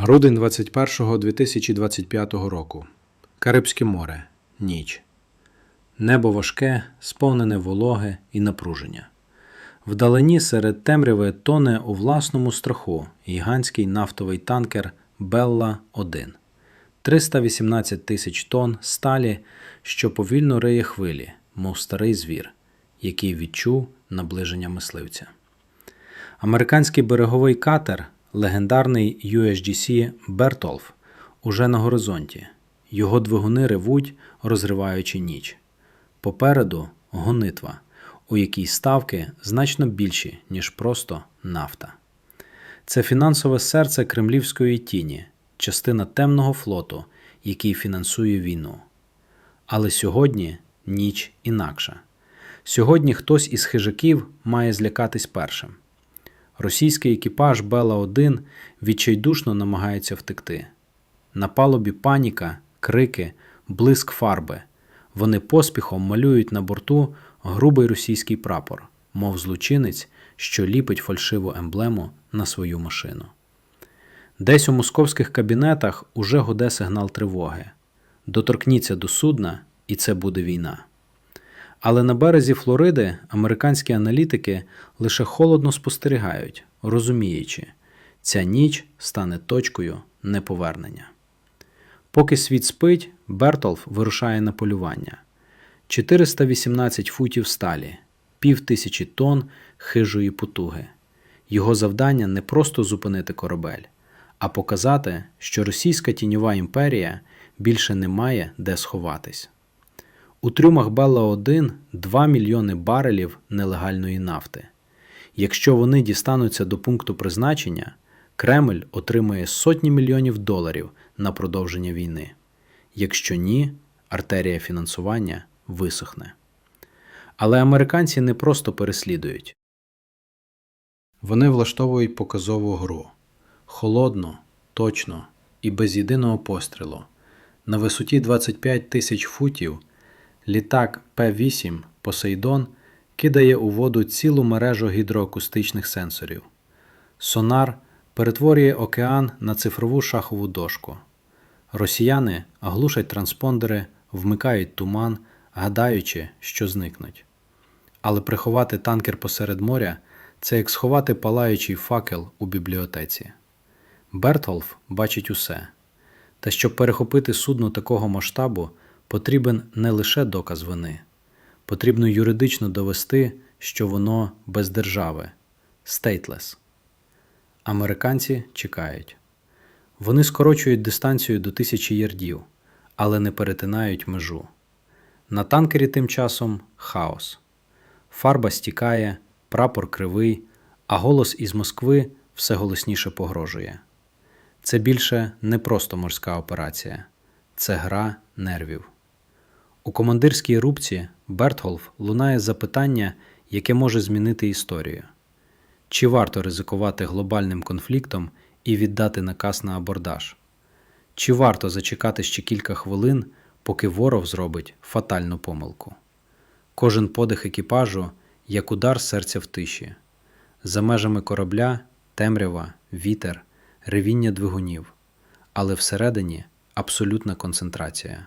Грудень 21 2025 року. Карибське море. Ніч. Небо важке, сповнене вологи і напруження. Вдалині серед темряви тоне у власному страху гігантський нафтовий танкер Белла 1 318 тисяч тонн сталі, що повільно риє хвилі, мов старий звір, який відчув наближення мисливця. Американський береговий катер, легендарний USGC Бертолф, уже на горизонті. Його двигуни ревуть, розриваючи ніч. Попереду гонитва, у якій ставки значно більші, ніж просто нафта. Це фінансове серце кремлівської тіні, частина темного флоту, який фінансує війну. Але сьогодні ніч інакша. Сьогодні хтось із хижаків має злякатись першим. Російський екіпаж Бела 1 відчайдушно намагається втекти. На палубі паніка, крики, блиск фарби. Вони поспіхом малюють на борту грубий російський прапор, мов злочинець, що ліпить фальшиву емблему на свою машину. Десь у московських кабінетах уже гуде сигнал тривоги. Доторкніться до судна, і це буде війна. Але на березі Флориди американські аналітики лише холодно спостерігають, розуміючи, ця ніч стане точкою неповернення. Поки світ спить, Бертолф вирушає на полювання. 418 футів сталі, пів тисячі тонн хижої потуги. Його завдання не просто зупинити корабель, а показати, що російська тіньова імперія більше не має де сховатись. У трюмах Белла 1 2 мільйони барелів нелегальної нафти. Якщо вони дістануться до пункту призначення, Кремль отримує сотні мільйонів доларів на продовження війни. Якщо ні, артерія фінансування висохне. Але американці не просто переслідують. Вони влаштовують показову гру холодно, точно і без єдиного пострілу. На висоті 25 тисяч футів літак П-8 Посейдон кидає у воду цілу мережу гідроакустичних сенсорів. Сонар перетворює океан на цифрову шахову дошку. Росіяни глушать транспондери, вмикають туман, гадаючи, що зникнуть. Але приховати танкер посеред моря це як сховати палаючий факел у бібліотеці. Бертолф бачить усе. Та щоб перехопити судно такого масштабу, потрібен не лише доказ вини, потрібно юридично довести, що воно без держави stateless. Американці чекають. Вони скорочують дистанцію до тисячі ярдів, але не перетинають межу. На танкері тим часом хаос. Фарба стікає, прапор кривий, а голос із Москви все голосніше погрожує. Це більше не просто морська операція, це гра нервів. У командирській рубці Бертголф лунає запитання, яке може змінити історію. Чи варто ризикувати глобальним конфліктом і віддати наказ на абордаж? Чи варто зачекати ще кілька хвилин, поки ворог зробить фатальну помилку? Кожен подих екіпажу як удар серця в тиші. За межами корабля темрява, вітер, ревіння двигунів, але всередині абсолютна концентрація.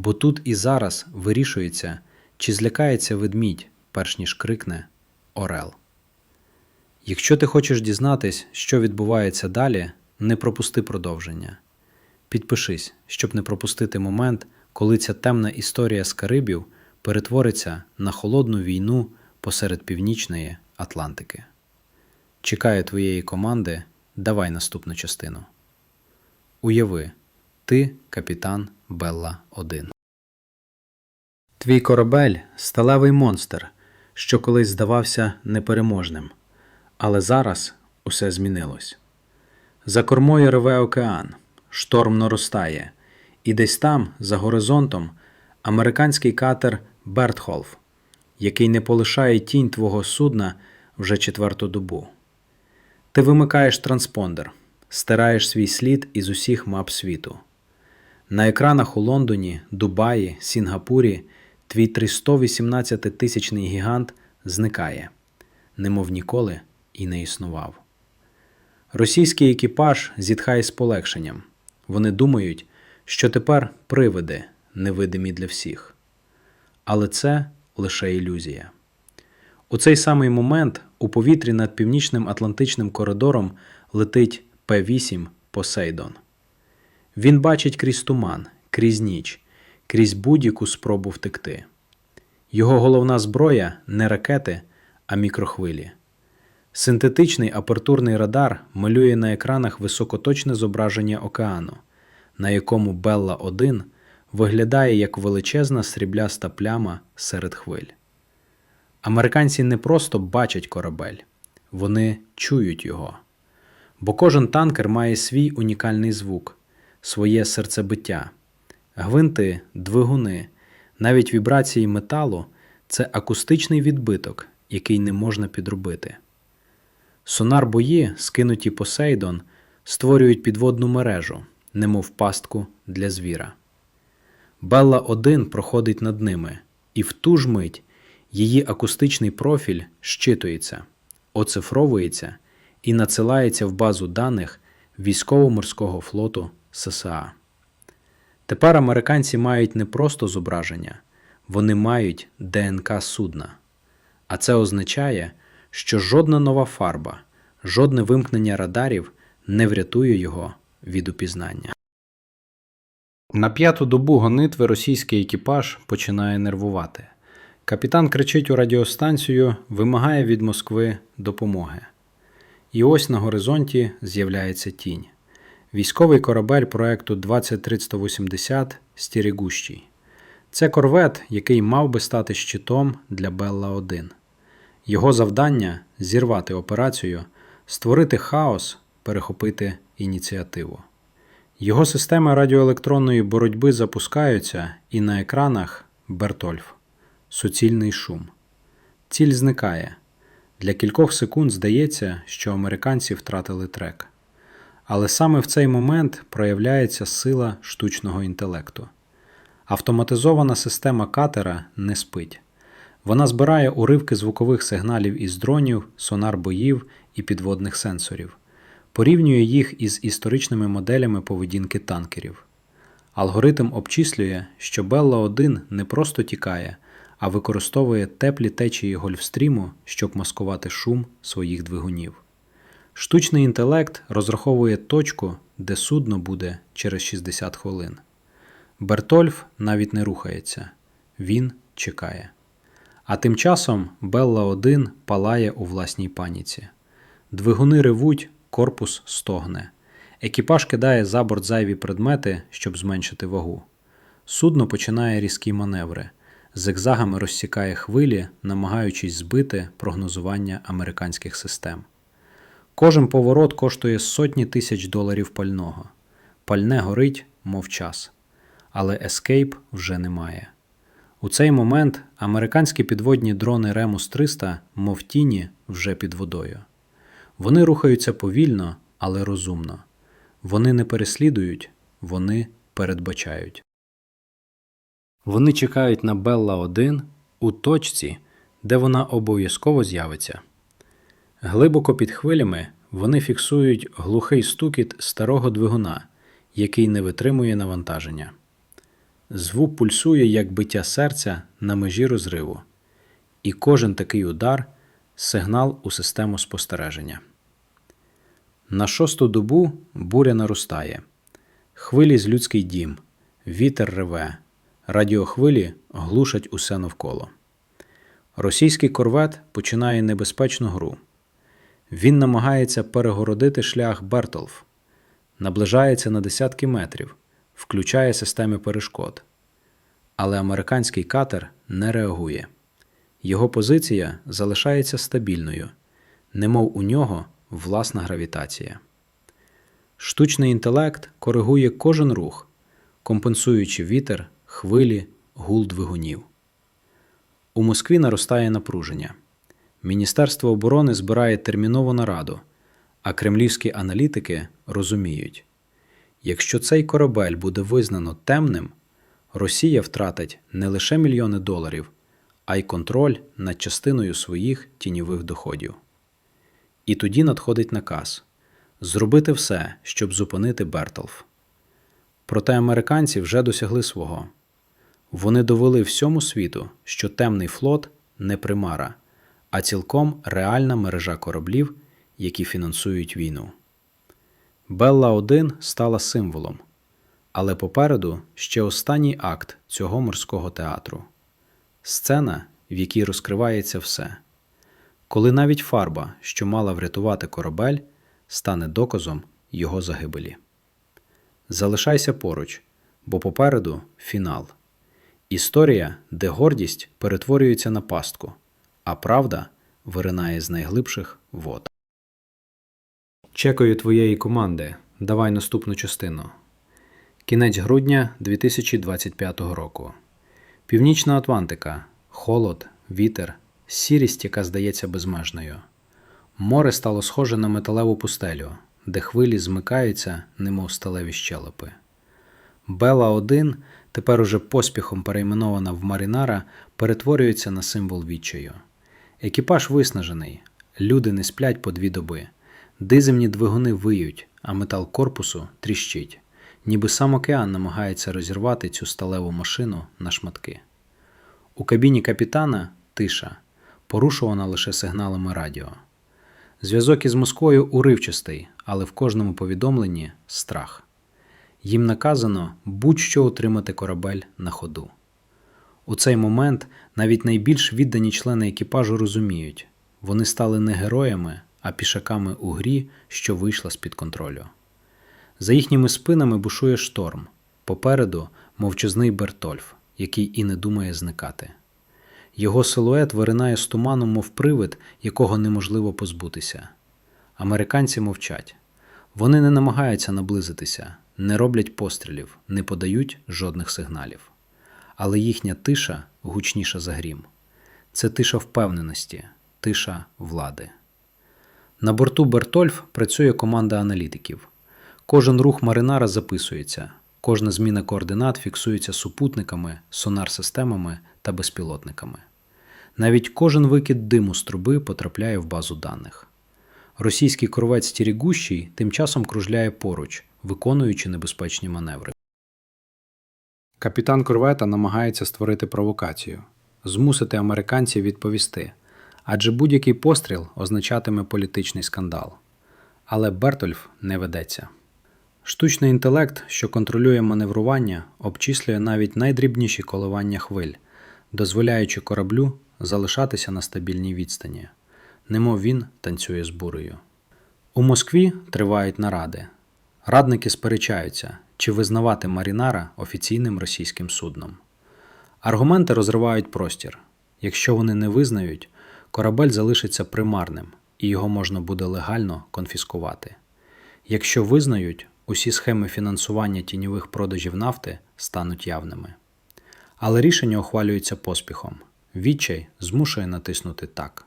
Бо тут і зараз вирішується, чи злякається ведмідь, перш ніж крикне Орел. Якщо ти хочеш дізнатись, що відбувається далі, не пропусти продовження. Підпишись, щоб не пропустити момент, коли ця темна історія з Карибів перетвориться на холодну війну посеред північної Атлантики. Чекаю твоєї команди. Давай наступну частину. Уяви, ти капітан Белла 1. Твій корабель сталевий монстр, що колись здавався непереможним. Але зараз усе змінилось. За кормою реве океан, шторм наростає, і десь там, за горизонтом, американський катер Бертхолф, який не полишає тінь твого судна вже четверту добу. Ти вимикаєш транспондер, стираєш свій слід із усіх мап світу. На екранах у Лондоні, Дубаї, Сінгапурі твій 318-тисячний гігант зникає, немов ніколи і не існував. Російський екіпаж зітхає з полегшенням. Вони думають, що тепер привиди невидимі для всіх. Але це лише ілюзія. У цей самий момент у повітрі над північним Атлантичним коридором летить П-8 Посейдон. Він бачить крізь туман, крізь ніч, крізь будь-яку спробу втекти. Його головна зброя не ракети, а мікрохвилі. Синтетичний апертурний радар малює на екранах високоточне зображення океану, на якому Белла 1 виглядає як величезна срібляста пляма серед хвиль. Американці не просто бачать корабель, вони чують його. Бо кожен танкер має свій унікальний звук, своє серцебиття. Гвинти, двигуни, навіть вібрації металу це акустичний відбиток, який не можна підробити. Сонар бої, скинуті Посейдон, створюють підводну мережу, немов пастку для звіра. Белла 1 проходить над ними, і в ту ж мить її акустичний профіль щитується, оцифровується і надсилається в базу даних військово-морського флоту ССА. Тепер американці мають не просто зображення, вони мають ДНК судна. А це означає, що жодна нова фарба, жодне вимкнення радарів не врятує його від упізнання. На п'яту добу гонитви російський екіпаж починає нервувати. Капітан кричить у радіостанцію, вимагає від Москви допомоги. І ось на горизонті з'являється тінь. Військовий корабель проекту 20380 Стірігущий. Це корвет, який мав би стати щитом для Белла 1. Його завдання зірвати операцію, створити хаос, перехопити ініціативу. Його системи радіоелектронної боротьби запускаються, і на екранах Бертольф. Суцільний шум. Ціль зникає. Для кількох секунд здається, що американці втратили трек. Але саме в цей момент проявляється сила штучного інтелекту. Автоматизована система катера не спить. Вона збирає уривки звукових сигналів із дронів, сонар боїв і підводних сенсорів, порівнює їх із історичними моделями поведінки танкерів. Алгоритм обчислює, що Белла 1 не просто тікає, а використовує теплі течії Гольфстріму, щоб маскувати шум своїх двигунів. Штучний інтелект розраховує точку, де судно буде через 60 хвилин. Бертольф навіть не рухається, він чекає. А тим часом Белла 1 палає у власній паніці. Двигуни ревуть, корпус стогне. Екіпаж кидає за борт зайві предмети, щоб зменшити вагу. Судно починає різкі маневри, зигзагами розсікає хвилі, намагаючись збити прогнозування американських систем. Кожен поворот коштує сотні тисяч доларів пального. Пальне горить, мов час. Але ескейп вже немає. У цей момент американські підводні дрони Ремус 300, мов тіні, вже під водою. Вони рухаються повільно, але розумно. Вони не переслідують, вони передбачають. Вони чекають на Белла 1 у точці, де вона обов'язково з'явиться. Глибоко під хвилями вони фіксують глухий стукіт старого двигуна, який не витримує навантаження. Звук пульсує як биття серця на межі розриву, і кожен такий удар сигнал у систему спостереження. На шосту добу буря наростає, хвилі з людський дім, вітер реве, радіохвилі глушать усе навколо. Російський корвет починає небезпечну гру. Він намагається перегородити шлях Бертолф, наближається на десятки метрів, включає системи перешкод. Але американський катер не реагує. Його позиція залишається стабільною, немов у нього власна гравітація. Штучний інтелект коригує кожен рух, компенсуючи вітер, хвилі, гул двигунів. У Москві наростає напруження. Міністерство оборони збирає термінову нараду, а кремлівські аналітики розуміють, якщо цей корабель буде визнано темним, Росія втратить не лише мільйони доларів, а й контроль над частиною своїх тіньових доходів. І тоді надходить наказ зробити все, щоб зупинити Бертолф. Проте американці вже досягли свого. Вони довели всьому світу, що темний флот не примара, а цілком реальна мережа кораблів, які фінансують війну. Белла 1 стала символом, але попереду ще останній акт цього морського театру сцена, в якій розкривається все. Коли навіть фарба, що мала врятувати корабель, стане доказом його загибелі. Залишайся поруч, бо попереду фінал. Історія, де гордість перетворюється на пастку, а правда виринає з найглибших вод. Чекаю твоєї команди. Давай наступну частину. Кінець грудня 2025 року. Північна Атлантика. Холод, вітер, сірість, яка здається безмежною. Море стало схоже на металеву пустелю, де хвилі змикаються, немов сталеві щелепи. Бела 1 тепер уже поспіхом перейменована в Марінара, перетворюється на символ відчаю. Екіпаж виснажений, люди не сплять по дві доби, дизельні двигуни виють, а метал корпусу тріщить, ніби сам океан намагається розірвати цю сталеву машину на шматки. У кабіні капітана тиша, порушувана лише сигналами радіо. Зв'язок із Москвою уривчастий, але в кожному повідомленні страх. Їм наказано будь-що утримати корабель на ходу. У цей момент навіть найбільш віддані члени екіпажу розуміють, вони стали не героями, а пішаками у грі, що вийшла з-під контролю. За їхніми спинами бушує шторм, попереду мовчазний Бертольф, який і не думає зникати. Його силует виринає з туману, мов привид, якого неможливо позбутися. Американці мовчать. Вони не намагаються наблизитися, не роблять пострілів, не подають жодних сигналів. Але їхня тиша гучніша за грім. Це тиша впевненості, тиша влади. На борту Бертольф працює команда аналітиків. Кожен рух маринара записується, кожна зміна координат фіксується супутниками, сонар-системами та безпілотниками. Навіть кожен викид диму з труби потрапляє в базу даних. Російський корвець Тірігущий тим часом кружляє поруч, виконуючи небезпечні маневри. Капітан корвета намагається створити провокацію, змусити американців відповісти, адже будь-який постріл означатиме політичний скандал. Але Бертольф не ведеться. Штучний інтелект, що контролює маневрування, обчислює навіть найдрібніші коливання хвиль, дозволяючи кораблю залишатися на стабільній відстані, немов він танцює з бурею. У Москві тривають наради. Радники сперечаються, чи визнавати Марінара офіційним російським судном. Аргументи розривають простір. Якщо вони не визнають, корабель залишиться примарним і його можна буде легально конфіскувати. Якщо визнають, усі схеми фінансування тіньових продажів нафти стануть явними. Але рішення ухвалюється поспіхом. Відчай змушує натиснути так.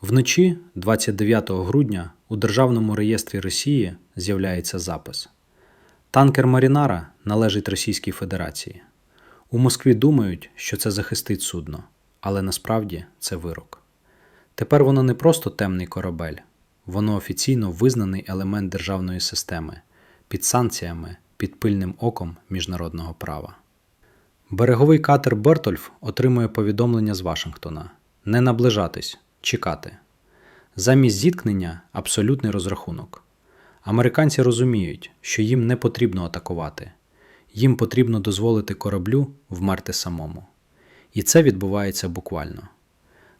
Вночі, 29 грудня, у Державному реєстрі Росії з'являється запис. Танкер Марінара належить Російській Федерації. У Москві думають, що це захистить судно, але насправді це вирок. Тепер воно не просто темний корабель, воно офіційно визнаний елемент державної системи під санкціями, під пильним оком міжнародного права. Береговий катер Бертольф отримує повідомлення з Вашингтона не наближатись, чекати. Замість зіткнення абсолютний розрахунок. Американці розуміють, що їм не потрібно атакувати, їм потрібно дозволити кораблю вмерти самому. І це відбувається буквально.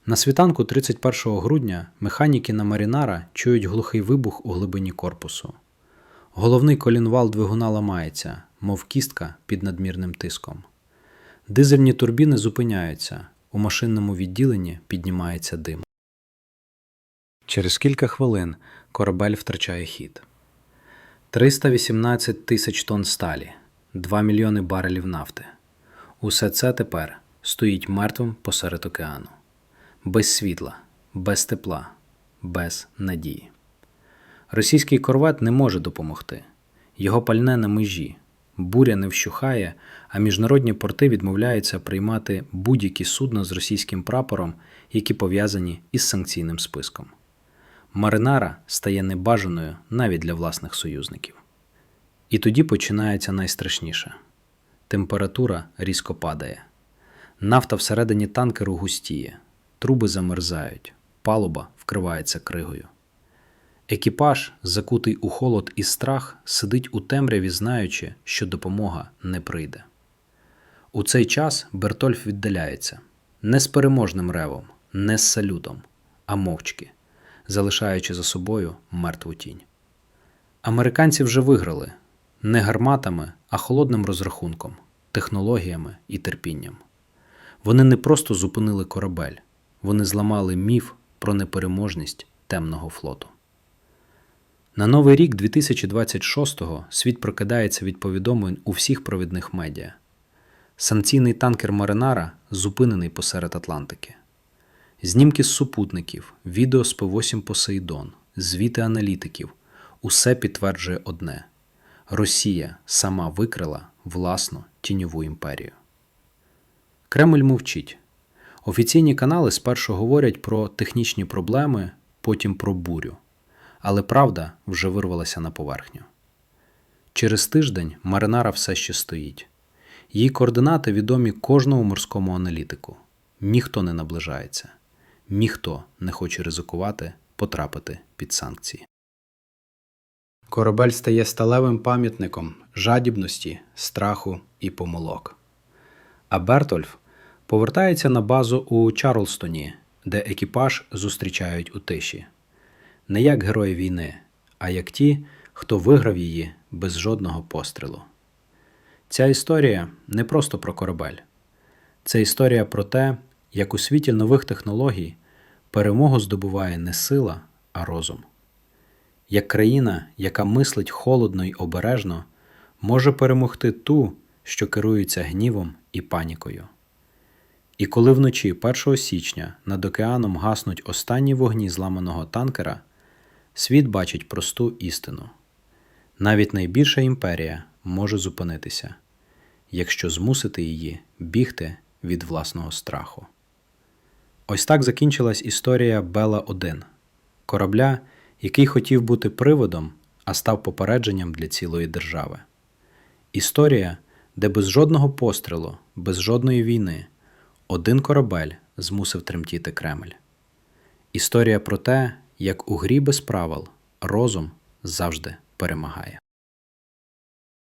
На світанку 31 грудня механіки на Марінара чують глухий вибух у глибині корпусу. Головний колінвал двигуна ламається, мов кістка під надмірним тиском. Дизельні турбіни зупиняються, у машинному відділенні піднімається дим. Через кілька хвилин корабель втрачає хід. 318 тисяч тонн сталі, 2 мільйони барелів нафти. Усе це тепер стоїть мертвим посеред океану. Без світла, без тепла, без надії. Російський корвет не може допомогти. Його пальне на межі, буря не вщухає, а міжнародні порти відмовляються приймати будь-які судна з російським прапором, які пов'язані із санкційним списком. Маринара стає небажаною навіть для власних союзників. І тоді починається найстрашніше температура різко падає. Нафта всередині танкеру густіє, труби замерзають, палуба вкривається кригою. Екіпаж, закутий у холод і страх, сидить у темряві, знаючи, що допомога не прийде. У цей час Бертольф віддаляється не з переможним ревом, не з салютом, а мовчки, залишаючи за собою мертву тінь. Американці вже виграли не гарматами, а холодним розрахунком, технологіями і терпінням. Вони не просто зупинили корабель, вони зламали міф про непереможність темного флоту. На новий рік 2026-го світ прокидається від повідомлень у всіх провідних медіа. Санкційний танкер Маринара зупинений посеред Атлантики. Знімки з супутників, відео з П8 Посейдон, звіти аналітиків усе підтверджує одне: Росія сама викрила власну тіньову імперію. Кремль мовчить. Офіційні канали спершу говорять про технічні проблеми, потім про бурю. Але правда вже вирвалася на поверхню. Через тиждень Маринара все ще стоїть. Її координати відомі кожному морському аналітику. Ніхто не наближається, ніхто не хоче ризикувати потрапити під санкції. Корабель стає сталевим пам'ятником жадібності, страху і помилок. А Бертольф повертається на базу у Чарлстоні, де екіпаж зустрічають у тиші. Не як герої війни, а як ті, хто виграв її без жодного пострілу. Ця історія не просто про корабель, це історія про те, як у світі нових технологій перемогу здобуває не сила, а розум. Як країна, яка мислить холодно й обережно, може перемогти ту, що керується гнівом і панікою. І коли вночі 1 січня над океаном гаснуть останні вогні зламаного танкера, світ бачить просту істину. Навіть найбільша імперія може зупинитися, якщо змусити її бігти від власного страху. Ось так закінчилась історія Бела 1 корабля, який хотів бути приводом, а став попередженням для цілої держави. Історія, де без жодного пострілу, без жодної війни один корабель змусив тремтіти Кремль. Історія про те, як у грі без правил розум завжди перемагає.